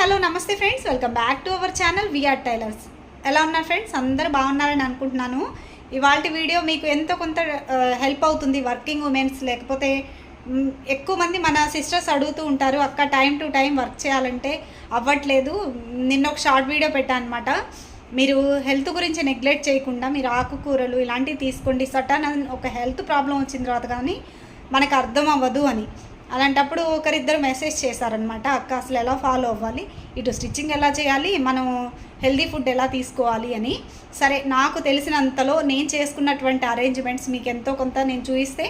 Hello నమస్తే friends. Welcome back to our channel VR tailors ఎలా ఉన్నారు ఫ్రెండ్స్? అందరూ బాగున్నారని అనుకుంటున్నాను. ఇవాళ వీడియో మీకు ఎంతో కొంత హెల్ప్ అవుతుంది వర్కింగ్ ఉమెన్స్. లేకపోతే ఎక్కువ మంది మన సిస్టర్స్ అడుగుతూ ఉంటారు అక్క టైం టు టైం వర్క్ చేయాలంటే అవ్వట్లేదు. నిన్న ఒక షార్ట్ వీడియో పెట్టాను అనమాట మీరు హెల్త్ గురించి నెగ్లెక్ట్ చేయకుండా మీరు ఆకుకూరలు ఇలాంటివి తీసుకోండి. సటన్ ఒక హెల్త్ ప్రాబ్లం వచ్చిన తర్వాత కానీ మనకు అర్థం అవ్వదు అని. అలాంటప్పుడు ఒకరిద్దరు మెసేజ్ చేశారనమాట అక్క అసలు ఎలా ఫాలో అవ్వాలి? ఇటు స్టిచ్చింగ్ ఎలా చేయాలి? మనం హెల్దీ ఫుడ్ ఎలా తీసుకోవాలి? అని. సరే నాకు తెలిసినంతలో నేను చేసుకున్నటువంటి అరేంజ్మెంట్స్ మీకు ఎంతో కొంత నేను చూపిస్తే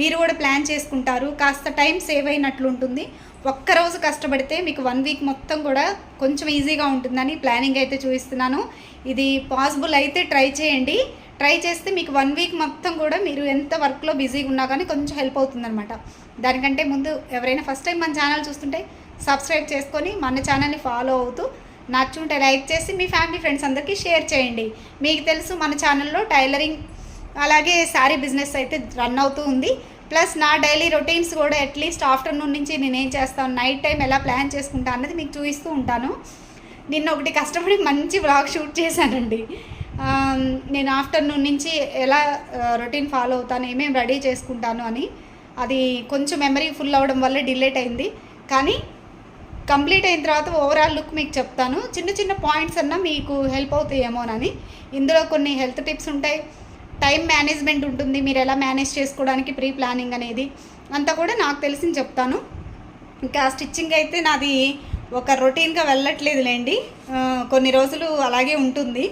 మీరు కూడా ప్లాన్ చేసుకుంటారు. కాస్త టైం సేవ్ అయినట్లు ఉంటుంది. ఒక్కరోజు కష్టపడితే మీకు వన్ వీక్ మొత్తం కూడా కొంచెం ఈజీగా ఉంటుందని ప్లానింగ్ అయితే చూపిస్తున్నాను. ఇది పాసిబుల్ అయితే ట్రై చేయండి. ట్రై చేస్తే మీకు వన్ వీక్ మొత్తం కూడా మీరు ఎంత వర్క్లో బిజీగా ఉన్నా కానీ కొంచెం హెల్ప్ అవుతుందన్నమాట. దానికంటే ముందు ఎవరైనా ఫస్ట్ టైం మన ఛానల్ చూస్తుంటే సబ్స్క్రైబ్ చేసుకొని మన ఛానల్ని ఫాలో అవుతూ నచ్చుంటే లైక్ చేసి మీ ఫ్యామిలీ ఫ్రెండ్స్ అందరికీ షేర్ చేయండి. మీకు తెలుసు మన ఛానల్లో టైలరింగ్ అలాగే శారీ బిజినెస్ అయితే రన్ అవుతూ ఉంది. ప్లస్ నా డైలీ రొటీన్స్ కూడా అట్లీస్ట్ ఆఫ్టర్నూన్ నుంచి నేను ఏం చేస్తాను నైట్ టైం ఎలా ప్లాన్ చేసుకుంటా అన్నది మీకు చూపిస్తూ ఉంటాను. నిన్న ఒకటి కష్టపడి మంచి వ్లాగ్ షూట్ చేశానండి. నేను ఆఫ్టర్నూన్ నుంచి ఎలా రొటీన్ ఫాలో అవుతాను ఏమేమి రెడీ చేసుకుంటాను అని. అది కొంచెం మెమరీ ఫుల్ అవ్వడం వల్ల డిలేట్ అయింది. కానీ కంప్లీట్ అయిన తర్వాత ఓవరాల్ లుక్ మీకు చెప్తాను. చిన్న చిన్న పాయింట్స్ అన్నా మీకు హెల్ప్ అవుతాయేమోనని. ఇందులో కొన్ని హెల్త్ టిప్స్ ఉంటాయి. టైం మేనేజ్మెంట్ ఉంటుంది మీరు ఎలా మేనేజ్ చేసుకోవడానికి ప్రీ ప్లానింగ్ అనేది. అంతా కూడా నాకు తెలిసింది చెప్తాను. ఇంకా స్టిచ్చింగ్ అయితే నాది ఒక రొటీన్గా వెళ్ళట్లేదులేండి. కొన్ని రోజులు అలాగే ఉంటుంది.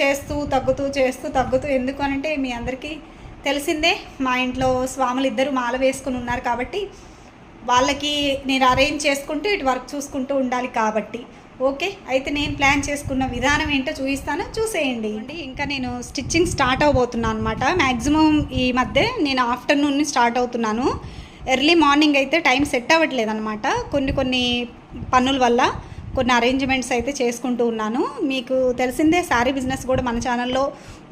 చేస్తూ తగ్గుతూ చేస్తూ తగ్గుతూ ఎందుకు అనంటే మీ అందరికీ తెలిసిందే. మా ఇంట్లో స్వాములు ఇద్దరు మాల వేసుకుని ఉన్నారు కాబట్టి వాళ్ళకి నేను అరేంజ్ చేసుకుంటూ ఇటు వర్క్ చూసుకుంటూ ఉండాలి కాబట్టి. ఓకే అయితే నేను ప్లాన్ చేసుకున్న విధానం ఏంటో చూపిస్తాను చూసేయండి. అంటే ఇంకా నేను స్టిచ్చింగ్ స్టార్ట్ అవబోతున్నాను అనమాట మ్యాక్సిమం ఈ మధ్య నేను ఆఫ్టర్నూన్ స్టార్ట్ అవుతున్నాను. ఎర్లీ మార్నింగ్ అయితే టైం సెట్ అవ్వట్లేదు అనమాట కొన్ని కొన్ని పనుల వల్ల కొన్ని అరేంజ్మెంట్స్ అయితే చేసుకుంటూ ఉన్నాను. మీకు తెలిసిందే శారీ బిజినెస్ కూడా మన ఛానల్లో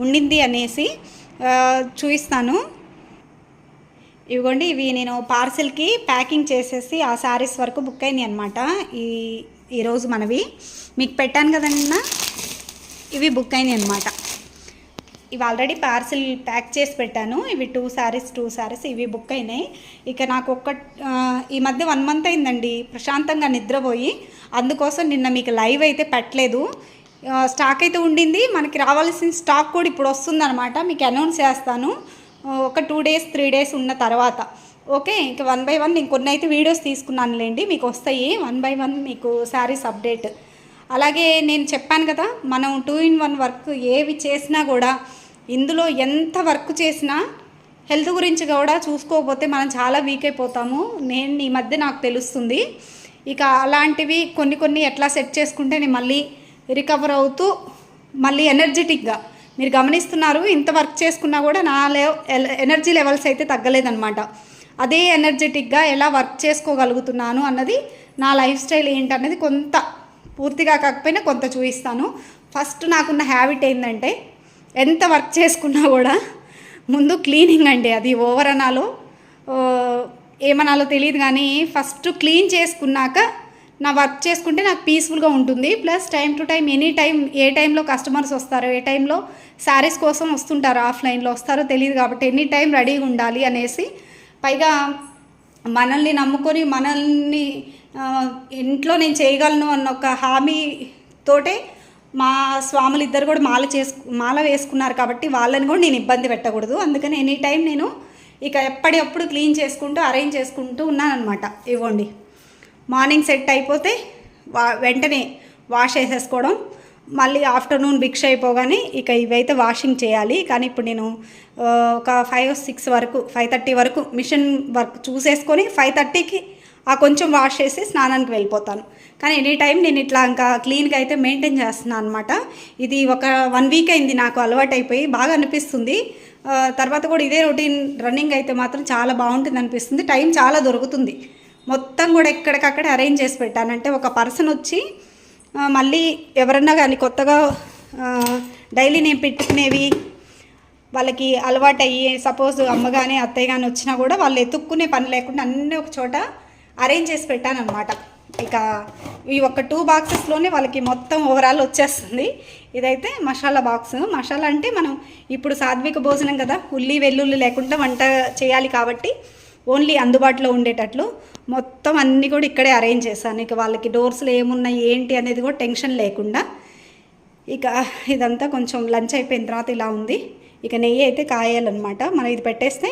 ఉండింది అనేసి చూపిస్తాను. ఇవిగోండి ఇవి నేను పార్సిల్కి ప్యాకింగ్ చేసేసి ఆ శారీస్ వరకు బుక్ అయినాయి అనమాట ఈ ఈరోజు మనవి. మీకు పెట్టాను కదన్నా ఇవి బుక్ అయింది అనమాట ఇవి ఆల్రెడీ పార్సిల్ ప్యాక్ చేసి పెట్టాను. ఇవి టూ శారీస్ టూ శారీస్ ఇవి బుక్ అయినాయి. ఇక నాకు ఒక్క ఈ మధ్య వన్ మంత్ అయిందండి. ప్రశాంతంగా నిద్రపోయి. అందుకోసం నిన్న మీకు లైవ్ అయితే పెట్టలేదు. స్టాక్ అయితే ఉండింది. మనకి రావాల్సిన స్టాక్ కూడా ఇప్పుడు వస్తుందన్నమాట. మీకు అనౌన్స్ చేస్తాను. ఒక టూ డేస్ త్రీ డేస్ ఉన్న తర్వాత. ఓకే ఇంకా వన్ బై వన్ నేను కొన్ని అయితే వీడియోస్ తీసుకున్నానులేండి. మీకు వస్తాయి. వన్ బై వన్ మీకు శారీస్ అప్డేట్ అలాగే నేను చెప్పాను కదా మనం టూ ఇన్ వన్ వర్క్ ఏవి చేసినా కూడా ఇందులో ఎంత వర్క్ చేసినా హెల్త్ గురించి కూడా చూసుకోకపోతే మనం చాలా వీక్ అయిపోతాము. నేను ఈ మధ్య నాకు తెలుస్తుంది. ఇక అలాంటివి కొన్ని కొన్ని ఎట్లా సెట్ చేసుకుంటే నేను మళ్ళీ రికవర్ అవుతూ మళ్ళీ ఎనర్జెటిక్గా మీరు గమనిస్తున్నారు ఇంత వర్క్ చేసుకున్నా కూడా నా లె ఎనర్జీ లెవెల్స్ అయితే తగ్గలేదన్నమాట. అదే ఎనర్జెటిక్గా ఎలా వర్క్ చేసుకోగలుగుతున్నాను అన్నది నా లైఫ్ స్టైల్ ఏంటన్నది కొంత పూర్తిగా కాకపోయినా కొంత చూపిస్తాను. ఫస్ట్ నాకున్న హ్యాబిట్ ఏంటంటే ఎంత వర్క్ చేసుకున్నా కూడా ముందు క్లీనింగ్ అండి అది ఓవర్ అనాలో. ఏమనాలో తెలియదు కానీ ఫస్ట్ క్లీన్ చేసుకున్నాక నా వర్క్ చేసుకుంటే నాకు పీస్ఫుల్గా ఉంటుంది. Plus time to time any time ఏ టైంలో కస్టమర్స్ వస్తారో ఏ టైంలో శారీస్ కోసం వస్తుంటారు ఆఫ్లైన్లో వస్తారో తెలియదు కాబట్టి ఎనీ టైం రెడీగా ఉండాలి అనేసి పైగా మనల్ని నమ్ముకొని మనల్ని ఇంట్లో నేను చేయగలను అన్న ఒక హామీ తోటే మా స్వాములు ఇద్దరు కూడా మాల చేసుకు మాల వేసుకున్నారు కాబట్టి వాళ్ళని కూడా నేను ఇబ్బంది పెట్టకూడదు. అందుకని ఎనీ టైం నేను ఇక ఎప్పటికప్పుడు క్లీన్ చేసుకుంటూ అరేంజ్ చేసుకుంటూ ఉన్నానమాట ఇవ్వండి. మార్నింగ్ సెట్ అయిపోతే వా వెంటనే వాష్ చేసేసుకోవడం. మళ్ళీ ఆఫ్టర్నూన్ భిక్ష అయిపోగానే ఇక ఇవైతే వాషింగ్ చేయాలి. కానీ ఇప్పుడు నేను ఒక ఫైవ్ సిక్స్ వరకు ఫైవ్ థర్టీ వరకు మిషన్ వర్క్ చూసేసుకొని ఫైవ్ థర్టీకి ఆ కొంచెం వాష్ చేసి స్నానానికి వెళ్ళిపోతాను. కానీ ఎనీ టైం నేను ఇట్లా ఇంకా క్లీన్గా అయితే మెయింటైన్ చేస్తున్నాను అనమాట ఇది ఒక వన్ వీక్ అయింది నాకు అలవాటు అయిపోయి బాగా అనిపిస్తుంది. తర్వాత కూడా ఇదే రొటీన్ రన్నింగ్ అయితే మాత్రం చాలా బాగుంటుంది అనిపిస్తుంది. టైం చాలా దొరుకుతుంది. మొత్తం కూడా ఎక్కడికక్కడ అరేంజ్ చేసి పెట్టానంటే ఒక పర్సన్ వచ్చి మళ్ళీ ఎవరన్నా కానీ కొత్తగా డైలీ నేను పెట్టుకునేవి వాళ్ళకి అలవాటు అయ్యి సపోజ్ అమ్మ కానీ అత్తయ్య కానీ వచ్చినా కూడా వాళ్ళు ఎత్తుక్కునే పని లేకుండా అన్నీ ఒక చోట అరేంజ్ చేసి పెట్టానమాట ఇక ఈ ఒక్క టూ బాక్సెస్లోనే వాళ్ళకి మొత్తం ఓవరాల్ వచ్చేస్తుంది. ఇదైతే మసాలా బాక్స్ మసాలా అంటే మనం ఇప్పుడు సాత్విక భోజనం కదా ఉల్లి వెల్లుల్లి లేకుండా వంట చేయాలి కాబట్టి ఓన్లీ అందుబాటులో ఉండేటట్లు మొత్తం అన్నీ కూడా ఇక్కడే అరేంజ్ చేశాను. ఇక వాళ్ళకి డోర్స్లో ఏమున్నాయి ఏంటి అనేది కూడా టెన్షన్ లేకుండా ఇక ఇదంతా కొంచెం లంచ్ అయిపోయిన తర్వాత ఇలా ఉంది. ఇక నెయ్యి అయితే కాయాలన్నమాట. మనం ఇది పెట్టేస్తే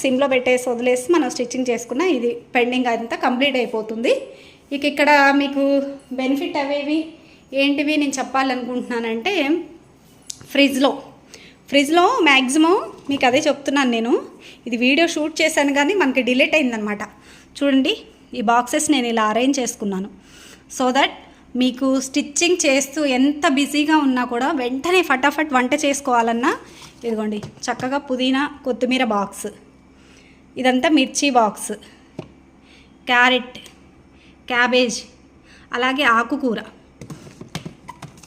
సిమ్లో పెట్టేసి వదిలేసి మనం స్టిచ్చింగ్ చేసుకున్న ఇది పెండింగ్ అంతా కంప్లీట్ అయిపోతుంది. ఇక ఇక్కడ మీకు బెనిఫిట్ అవేవి ఏంటివి నేను చెప్పాలనుకుంటున్నానంటే ఫ్రిడ్జ్లో ఫ్రిడ్జ్లో మ్యాక్సిమం మీకు అదే చెప్తున్నాను నేను. ఇది వీడియో షూట్ చేశాను కానీ మనకి డిలీట్ అయిందనమాట చూడండి ఈ బాక్సెస్ నేను ఇలా అరేంజ్ చేసుకున్నాను. సో దట్ మీకు స్టిచ్చింగ్ చేస్తూ ఎంత బిజీగా ఉన్నా కూడా వెంటనే ఫటాఫట్ వంట చేసుకోవాలన్నా ఇదిగోండి చక్కగా పుదీనా కొత్తిమీర బాక్స్. ఇదంతా మిర్చి బాక్స్. క్యారెట్ క్యాబేజ్ అలాగే ఆకుకూర.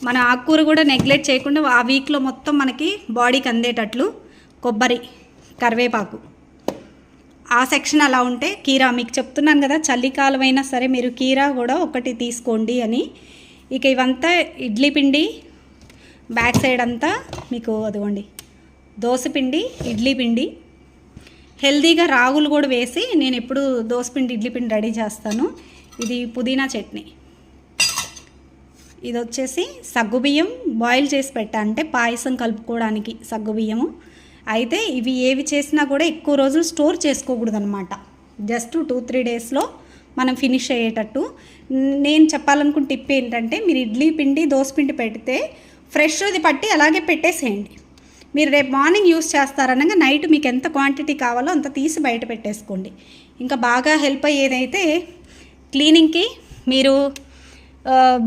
మన ఆకుకూర కూడా నెగ్లెక్ట్ చేయకుండా ఆ వీక్లో మొత్తం మనకి బాడీకి అందేటట్లు కొబ్బరి కరివేపాకు. ఆ సెక్షన్ అలా ఉంటే కీరా మీకు చెప్తున్నాను కదా చలికాలం అయినా సరే మీరు కీరా కూడా ఒకటి తీసుకోండి అని. ఇక ఇవంతా ఇడ్లీ పిండి బ్యాక్ సైడ్ అంతా మీకు అదిగోండి దోశ పిండి ఇడ్లీ పిండి. హెల్దీగా రాగులు కూడా వేసి నేను ఎప్పుడు దోశ పిండి ఇడ్లీ పిండి రెడీ చేస్తాను. ఇది పుదీనా చట్నీ. ఇది వచ్చేసి సగ్గుబియ్యం బాయిల్ చేసి పెట్టా అంటే పాయసం కలుపుకోవడానికి సగ్గుబియ్యము. అయితే ఇవి ఏవి చేసినా కూడా ఎక్కువ రోజులు స్టోర్ చేసుకోకూడదనమాట జస్ట్ టూ త్రీ డేస్లో మనం ఫినిష్ అయ్యేటట్టు. నేను చెప్పాలనుకున్న టిప్ ఏంటంటే మీరు ఇడ్లీ పిండి దోశ పిండి పెడితే ఫ్రెష్ది పట్టి అలాగే పెట్టేసేయండి. మీరు రేపు మార్నింగ్ యూస్ చేస్తారనగా నైట్ మీకు ఎంత క్వాంటిటీ కావాలో అంత తీసి బయట పెట్టేసుకోండి. ఇంకా బాగా హెల్ప్ అయ్యేదైతే క్లీనింగ్కి మీరు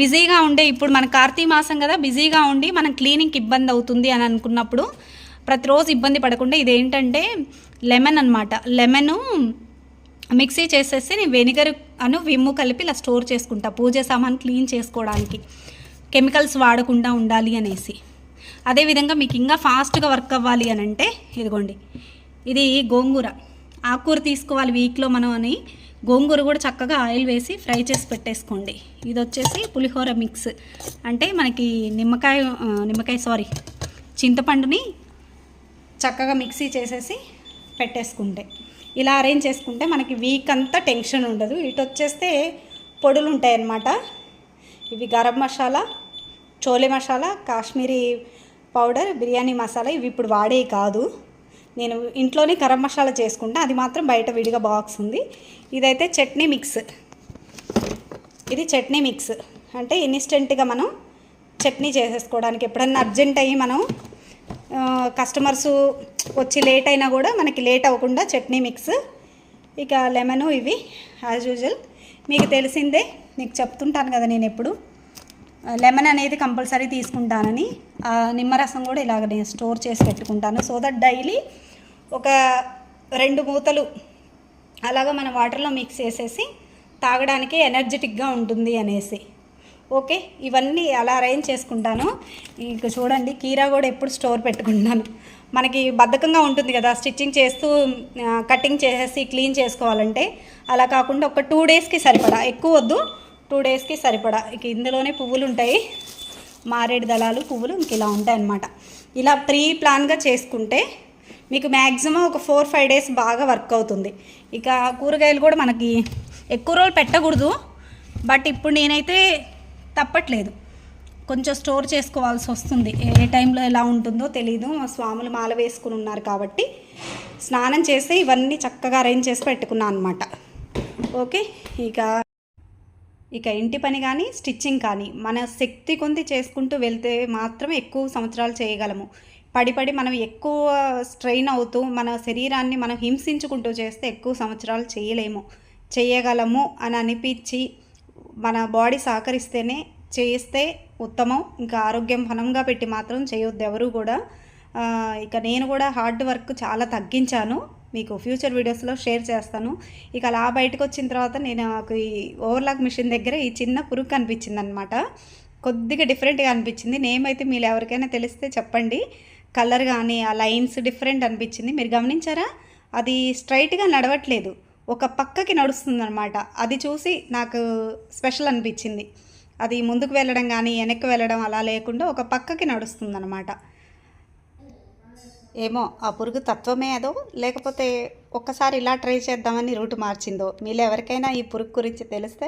బిజీగా ఉండే ఇప్పుడు మన కార్తీక మాసం కదా బిజీగా ఉండి మనం క్లీనింగ్కి ఇబ్బంది అవుతుంది అని అనుకున్నప్పుడు ప్రతిరోజు ఇబ్బంది పడకుండా ఇదేంటంటే లెమన్ అనమాట లెమను మిక్సీ చేసేసి నేను వెనిగర్ అను విమ్ము కలిపి ఇలా స్టోర్ చేసుకుంటా. పూజ సామాన్ క్లీన్ చేసుకోవడానికి. కెమికల్స్ వాడకుండా ఉండాలి అనేసి. అదేవిధంగా మీకు ఇంకా ఫాస్ట్గా వర్క్ అవ్వాలి అని అంటే ఇదిగోండి. ఇది గోంగూర. ఆకుకూర తీసుకోవాలి వీక్లో మనం అని గోంగూర కూడా చక్కగా ఆయిల్ వేసి ఫ్రై చేసి పెట్టేసుకోండి. ఇది వచ్చేసి పులిహోర మిక్స్. అంటే మనకి నిమ్మకాయ నిమ్మకాయ సారీ చింతపండుని చక్కగా మిక్సీ చేసేసి పెట్టేసుకుంటే. ఇలా అరేంజ్ చేసుకుంటే మనకి వీక్ అంతా టెన్షన్ ఉండదు. ఇటు వచ్చేస్తే పొడులు ఉంటాయి అన్నమాట ఇవి గరం మసాలా చోలే మసాలా కాశ్మీరీ పౌడర్ బిర్యానీ మసాలా ఇవి ఇప్పుడు వాడే కాదు. నేను ఇంట్లోనే గరం మసాలా చేసుకుంటా. అది మాత్రం బయట విడిగా బాక్స్ ఉంది. ఇదైతే చట్నీ మిక్స్ ఇది చట్నీ మిక్స్ అంటే ఇన్స్టెంట్గా మనం చట్నీ చేసేసుకోవడానికి ఎప్పుడన్నా అర్జెంట్ అయ్యి మనం కస్టమర్స్ వచ్చి లేట్ అయినా కూడా మనకి లేట్ అవ్వకుండా చట్నీ మిక్స్ ఇక లెమను ఇవి యాజ్ యూజువల్ మీకు తెలిసిందే మీకు చెప్తుంటాను కదా నేను ఎప్పుడు. లెమన్ అనేది కంపల్సరీ తీసుకుంటానని ఆ నిమ్మరసం కూడా ఇలాగ నేను స్టోర్ చేసి పెట్టుకుంటాను. సో దట్ డైలీ ఒక రెండు మూతలు అలాగా మన వాటర్లో మిక్స్ చేసేసి తాగడానికి ఎనర్జెటిక్గా ఉంటుంది అనేసి. ఓకే? ఇవన్నీ అలా అరేంజ్ చేసుకుంటాను. ఇక చూడండి కీరా కూడా ఎప్పుడు స్టోర్ పెట్టుకుంటాను మనకి బద్ధకంగా ఉంటుంది కదా స్టిచ్చింగ్ చేస్తూ కటింగ్ చేసేసి క్లీన్ చేసుకోవాలంటే. అలా కాకుండా ఒక టూ డేస్కి సరిపడా ఎక్కువ వద్దు టూ డేస్కి సరిపడా. ఇక ఇందులోనే పువ్వులు ఉంటాయి. మారేడు దళాలు పువ్వులు ఇంక ఇలా ఉంటాయి అన్నమాట. ఇలా ప్రీ ప్లాన్గా చేసుకుంటే మీకు మ్యాక్సిమం ఒక ఫోర్ ఫైవ్ డేస్ బాగా వర్క్ అవుతుంది. ఇక కూరగాయలు కూడా మనకి ఎక్కువ రోజులు పెట్టకూడదు. బట్ ఇప్పుడు నేనైతే తప్పట్లేదు. కొంచెం స్టోర్ చేసుకోవాల్సి వస్తుంది. ఏ టైంలో ఎలా ఉంటుందో తెలియదు మా స్వాములు మాల వేసుకుని ఉన్నారు కాబట్టి స్నానం చేసి ఇవన్నీ చక్కగా అరేంజ్ చేసి పెట్టుకున్నాను అనమాట ఓకే? ఇక ఇక ఇంటి పని కానీ స్టిచ్చింగ్ కానీ మన శక్తి కొంది చేసుకుంటూ వెళ్తే మాత్రం ఎక్కువ సంవత్సరాలు చేయగలము. పడి పడి మనం ఎక్కువ స్ట్రెయిన్ అవుతూ మన శరీరాన్ని మనం హింసించుకుంటూ చేస్తే ఎక్కువ సంవత్సరాలు చేయలేము. చేయగలము అని అనిపించి మన బాడీ సహకరిస్తేనే చేస్తే ఉత్తమం ఇంకా ఆరోగ్యం ఫలంగా పెట్టి మాత్రం చేయొద్దు ఎవరు కూడా. ఇక నేను కూడా హార్డ్ వర్క్ చాలా తగ్గించాను. మీకు ఫ్యూచర్ వీడియోస్లో షేర్ చేస్తాను. ఇక అలా బయటకు వచ్చిన తర్వాత నేను నాకు ఈ ఓవర్లాక్ మిషన్ దగ్గర ఈ చిన్న పురుగు కనిపించింది అనమాట కొద్దిగా డిఫరెంట్గా అనిపించింది. నేమ్ అయితే మీరు ఎవరికైనా తెలిస్తే చెప్పండి. కలర్ కానీ ఆ లైన్స్ డిఫరెంట్ అనిపించింది. మీరు గమనించారా? అది స్ట్రైట్గా నడవట్లేదు. ఒక పక్కకి నడుస్తుందన్నమాట. అది చూసి నాకు స్పెషల్ అనిపించింది. అది ముందుకు వెళ్ళడం కానీ వెనక్కి వెళ్ళడం అలా లేకుండా ఒక పక్కకి నడుస్తుందన్నమాట. ఏమో ఆ పురుగు తత్వమే అదో లేకపోతే ఒక్కసారి ఇలా ట్రై చేద్దామని రూట్ మార్చిందో. మీలో ఎవరికైనా ఈ పురుగు గురించి తెలిస్తే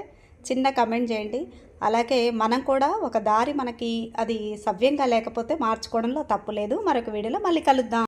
చిన్న కమెంట్ చేయండి. అలాగే మనం కూడా ఒక దారి మనకి అది సవ్యంగా లేకపోతే మార్చుకోవడంలో తప్పు లేదు. మరొక వీడియోలో మళ్ళీ కలుద్దాం.